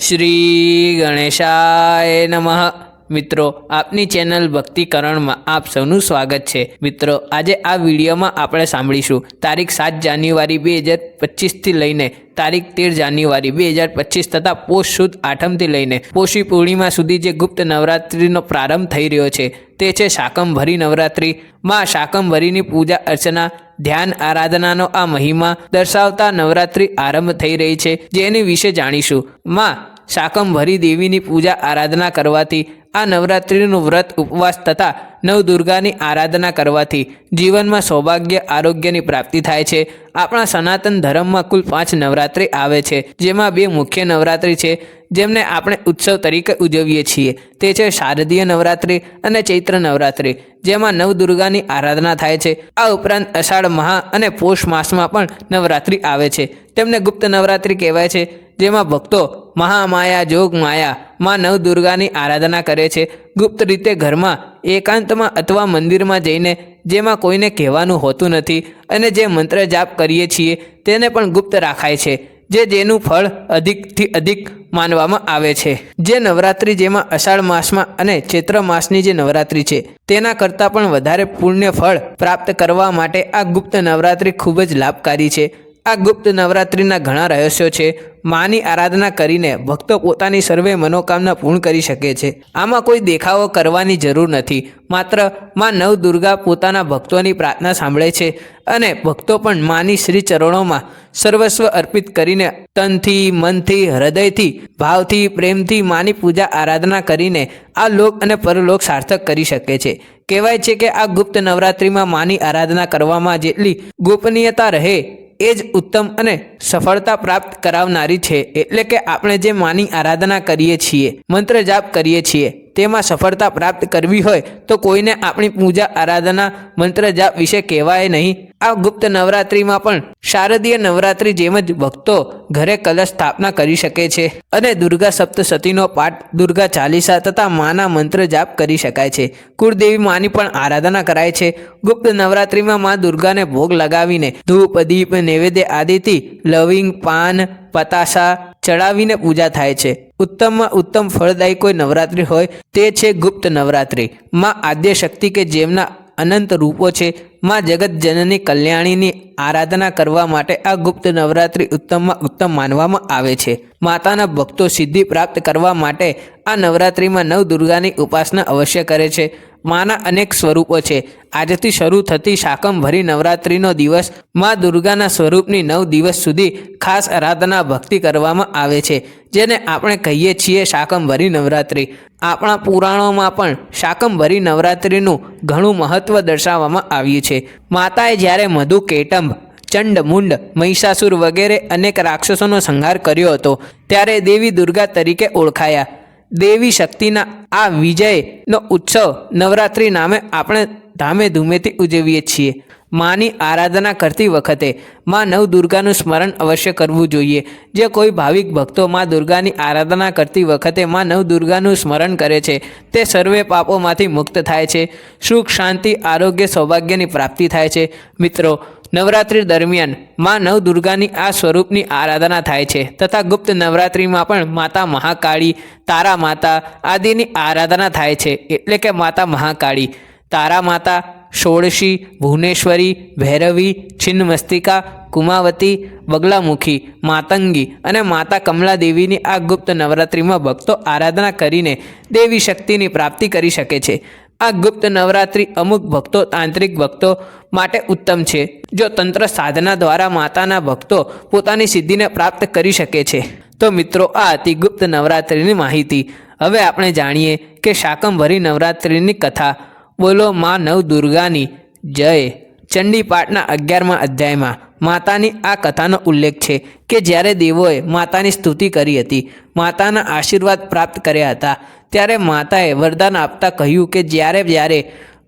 श्रीगणेशाय नमः। મિત્રો, આપની ચેનલ ભક્તિકરણમાં આપ સૌનું સ્વાગત છે. મિત્રો, આજે આ વિડીયોમાં આપણે સાંભળીશું તારીખ સાત જાન્યુઆરી બે હજાર પચીસથી લઈને તારીખ તેર જાન્યુઆરી બે હજાર પચીસ તથા પોષ સુદ આઠમથી લઈને પોષી પૂર્ણિમા સુધી જે ગુપ્ત નવરાત્રિનો પ્રારંભ થઈ રહ્યો છે, તે છે શાકંભરી નવરાત્રિ. માં શાકંભરીની પૂજા અર્ચના, ધ્યાન આરાધનાનો આ મહિમા દર્શાવતા નવરાત્રિ આરંભ થઈ રહી છે, જેની વિશે જાણીશું. માં શાકંભરી દેવીની પૂજા આરાધના કરવાથી, આ નવરાત્રિનું વ્રત ઉપવાસ તથા નવદુર્ગાની આરાધના કરવાથી જીવનમાં સૌભાગ્ય, આરોગ્યની પ્રાપ્તિ થાય છે. આપણા સનાતન ધર્મમાં કુલ પાંચ નવરાત્રિ આવે છે, જેમાં બે મુખ્ય નવરાત્રિ છે, જેમને આપણે ઉત્સવ તરીકે ઉજવીએ છીએ. તે છે શારદીય નવરાત્રિ અને ચૈત્ર નવરાત્રિ, જેમાં નવદુર્ગાની આરાધના થાય છે. આ ઉપરાંત અષાઢ મહા અને પોષ માસમાં પણ નવરાત્રિ આવે છે. તેમને ગુપ્ત નવરાત્રિ કહેવાય છે, જેમાં ભક્તો મહામાયા જોગ માયા માં નવદુર્ગાની આરાધના કરે છે. ગુપ્ત રીતે ઘરમાં એકાંતમાં અથવા મંદિરમાં જઈને જેમાં કોઈને કહેવાનું હોતું નથી અને જે મંત્ર જાપ કરીએ છીએ તેને પણ ગુપ્ત રાખાય છે, જે જેનું ફળ અધિકથી અધિક માનવામાં આવે છે. જે નવરાત્રિ જેમાં અષાઢ માસમાં અને ચૈત્ર માસની જે નવરાત્રિ છે, તેના કરતાં પણ વધારે પુણ્ય ફળ પ્રાપ્ત કરવા માટે આ ગુપ્ત નવરાત્રિ ખૂબ જ લાભકારી છે. આ ગુપ્ત નવરાત્રિના ઘણા રહસ્યો છે. માની આરાધના કરીને ભક્તો પોતાની સર્વે મનોકામના પૂર્ણ કરી શકે છે. આમાં કોઈ દેખાવો કરવાની જરૂર નથી. માત્રમાં નવદુર્ગા પોતાના ભક્તોની પ્રાર્થના સાંભળે છે અને ભક્તો પણ માની શ્રી ચરણોમાં સર્વસ્વ અર્પિત કરીને તનથી, મનથી, હૃદયથી, ભાવથી, પ્રેમથી માની પૂજા, આરાધના કરીને આ લોક અને પરલોક સાર્થક કરી શકે છે. કહેવાય છે કે આ ગુપ્ત નવરાત્રિમાં માની આરાધના કરવામાં જેટલી ગોપનીયતા રહે એ જ ઉત્તમ અને સફળતા પ્રાપ્ત કરાવનારી છે. એટલે કે આપણે જે માની આરાધના કરીએ છીએ, મંત્ર જાપ કરીએ છીએ તેમાં સફળતા પ્રાપ્ત કરવી હોય તો કોઈને આપણી પૂજા, આરાધના, મંત્ર જાપ વિશે કહેવાય નહીં. આ ગુપ્ત નવરાત્રિમાં પણ શારદીય નવરાત્રિ જેમ જ ભક્તો ઘરે કલશ સ્થાપના કરી શકે છે અને દુર્ગા સપ્તશતીનો પાઠ, દુર્ગા ચાલીસા તથા માના મંત્ર જાપ કરી શકાય છે. કુળદેવી માની પણ આરાધના કરાય છે. ગુપ્ત નવરાત્રિમાં મા દુર્ગાને ભોગ લગાવીને ધૂપ, દીપ, નૈવેદ્ય આદિથી લવિંગ, પાન પતાસા ચડાવીને પૂજા થાય છે. ઉત્તમમાં ઉત્તમ ફળદાયી કોઈ નવરાત્રિ હોય તે છે ગુપ્ત નવરાત્રિ. માં આદ્ય શક્તિ કે જેમના અનંત રૂપો છે, માં જગત જનની કલ્યાણીની આરાધના કરવા માટે આ ગુપ્ત નવરાત્રિ ઉત્તમમાં ઉત્તમ માનવામાં આવે છે. માતાના ભક્તો સિદ્ધિ પ્રાપ્ત કરવા માટે આ નવરાત્રિમાં નવદુર્ગાની ઉપાસના અવશ્ય કરે છે. માના અનેક સ્વરૂપો છે. આજથી શરૂ થતી શાકંભરી નવરાત્રિનો દિવસ મા દુર્ગાના સ્વરૂપની નવ દિવસ સુધી ખાસ આરાધના ભક્તિ કરવામાં આવે છે. જેને આપણે કહીએ છીએ શાકંભરી નવરાત્રિ. આપણા પુરાણોમાં પણ શાકંભરી નવરાત્રિનું ઘણું મહત્ત્વ દર્શાવવામાં આવ્યું છે. માતાએ જ્યારે મધુ, કેટંબ ચંડ મુંડ મહિષાસુર વગેરે અનેક રાક્ષસોનો સંહાર કર્યો હતો, ત્યારે દેવી દુર્ગા તરીકે ઓળખાયા. દેવી શક્તિના આ વિજયનો ઉત્સવ નવરાત્રિ નામે આપણે ધામે ધૂમેથી ઉજવીએ છીએ. માની આરાધના કરતી વખતે માં નવદુર્ગાનું સ્મરણ અવશ્ય કરવું જોઈએ. જે કોઈ ભાવિક ભક્તો માં દુર્ગાની આરાધના કરતી વખતે માં નવદુર્ગાનું સ્મરણ કરે છે, તે સર્વે પાપોમાંથી મુક્ત થાય છે. સુખ, શાંતિ, આરોગ્ય, સૌભાગ્યની પ્રાપ્તિ થાય છે. મિત્રો નવરાત્રિ દરમિયાનમાં નવદુર્ગાની આ સ્વરૂપની આરાધના થાય છે. તથા ગુપ્ત નવરાત્રિમાં પણ માતા મહાકાળી, તારા માતા આદિની આરાધના થાય છે. એટલે કે માતા મહાકાળી, તારા માતા ષોડશી, ભુવનેશ્વરી, ભૈરવી, છિન્નમસ્તિકા, કુમાવતી, બગલામુખી, માતંગી અને માતા કમલા દેવીની આ ગુપ્ત નવરાત્રિમાં ભક્તો આરાધના કરીને દેવી શક્તિની પ્રાપ્તિ કરી શકે છે. આ ગુપ્ત નવરાત્રિ અમુક ભક્તો તાંત્રિક ભક્તો માટે ઉત્તમ છે, જો તંત્ર સાધના દ્વારા માતાના ભક્તો પોતાની સિદ્ધિને પ્રાપ્ત કરી શકે છે. તો મિત્રો, આ હતી ગુપ્ત નવરાત્રિની માહિતી. હવે આપણે જાણીએ કે શાકંભરી નવરાત્રિની કથા. બોલો માં નવ દુર્ગાની જય. ચંડીપાઠના અગિયારમાં અધ્યાયમાં માતાની આ કથાનો ઉલ્લેખ છે કે જ્યારે દેવોએ માતાની સ્તુતિ કરી હતી, માતાના આશીર્વાદ પ્રાપ્ત કર્યા હતા, ત્યારે માતાએ વરદાન આપતા કહ્યું કે જ્યારે જ્યારે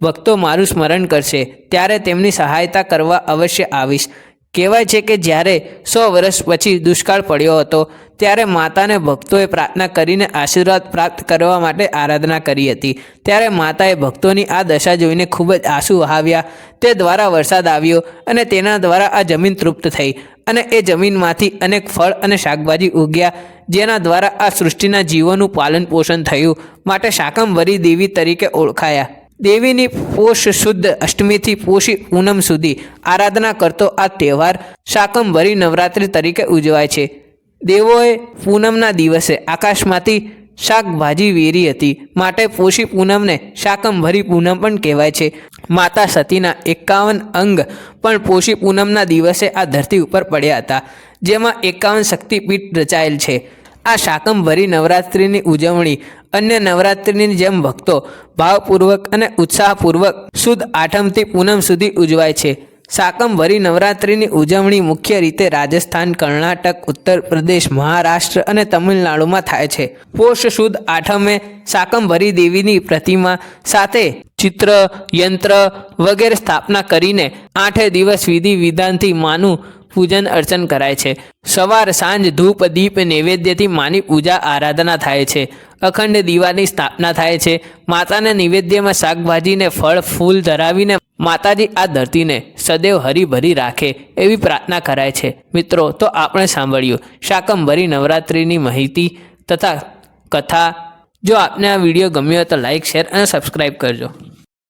ભક્તો મારું સ્મરણ કરશે, ત્યારે તેમની સહાયતા કરવા અવશ્ય આવીશ. કહેવાય છે કે જ્યારે સો વર્ષ પછી દુષ્કાળ પડ્યો હતો, ત્યારે માતાને ભક્તોએ પ્રાર્થના કરીને આશીર્વાદ પ્રાપ્ત કરવા માટે આરાધના કરી હતી. ત્યારે માતાએ ભક્તોની આ દશા જોઈને ખૂબ જ આંસુ વહાવ્યા. તે દ્વારા વરસાદ આવ્યો અને તેના દ્વારા આ જમીન તૃપ્ત થઈ અને એ જમીનમાંથી અનેક ફળ અને શાકભાજી ઉગ્યા, જેના દ્વારા આ સૃષ્ટિના જીવોનું પાલન પોષણ થયું, માટે શાકંભરી દેવી તરીકે ઓળખાયા. દેવીની પોષ શુદ્ધ અષ્ટમીથી પોષી પૂનમ સુધી આરાધના કરતો આ તહેવાર શાકંભરી નવરાત્રિ તરીકે ઉજવાય છે. દેવોએ પૂનમના દિવસે આકાશમાંથી શાકભાજી વેરી હતી. માટે પોષી પૂનમને શાકંભરી પૂનમ પણ કહેવાય છે. માતા સતીના એકાવન અંગ પણ પોષી પૂનમના દિવસે આ ધરતી ઉપર પડ્યા હતા, જેમાં એકાવન શક્તિપીઠ રચાયેલ છે. આ શાકંભરી નવરાત્રિની ઉજવણી, અન્ય નવરાત્રિની જેમ ભક્તો ભાવપૂર્વક અને ઉત્સાહપૂર્વક સુદ આઠમથી પૂનમ સુધી ઉજવાય છે. શાકંભરી નવરાત્રિની ઉજવણી મુખ્ય રીતે રાજસ્થાન, કર્ણાટક, ઉત્તર પ્રદેશ, મહારાષ્ટ્ર અને તમિલનાડુમાં થાય છે. પોષ શુદ્ધ આઠમે શાકંભરી દેવીની પ્રતિમા સાથે ચિત્ર, યંત્ર વગેરે સ્થાપના કરીને આઠે દિવસ વિધિ વિધાનથી માનું પૂજન અર્ચન કરાય છે. સવાર સાંજ ધૂપ દીપ નૈવેદ્યથી માની પૂજા આરાધના થાય છે. અખંડ દીવાની સ્થાપના થાય છે. માતાના નૈવેદ્યમાં શાકભાજીને ફળ, ફૂલ ધરાવીને માતાજી આ ધરતીને સદૈવ હરીભરી રાખે એવી પ્રાર્થના કરાય છે. મિત્રો, તો આપણે સાંભળ્યું. શાકંભરી નવરાત્રિની માહિતી તથા કથા. જો આપને આ વીડિયો ગમ્યો તો લાઇક શેર અને સબસ્ક્રાઈબ કરજો.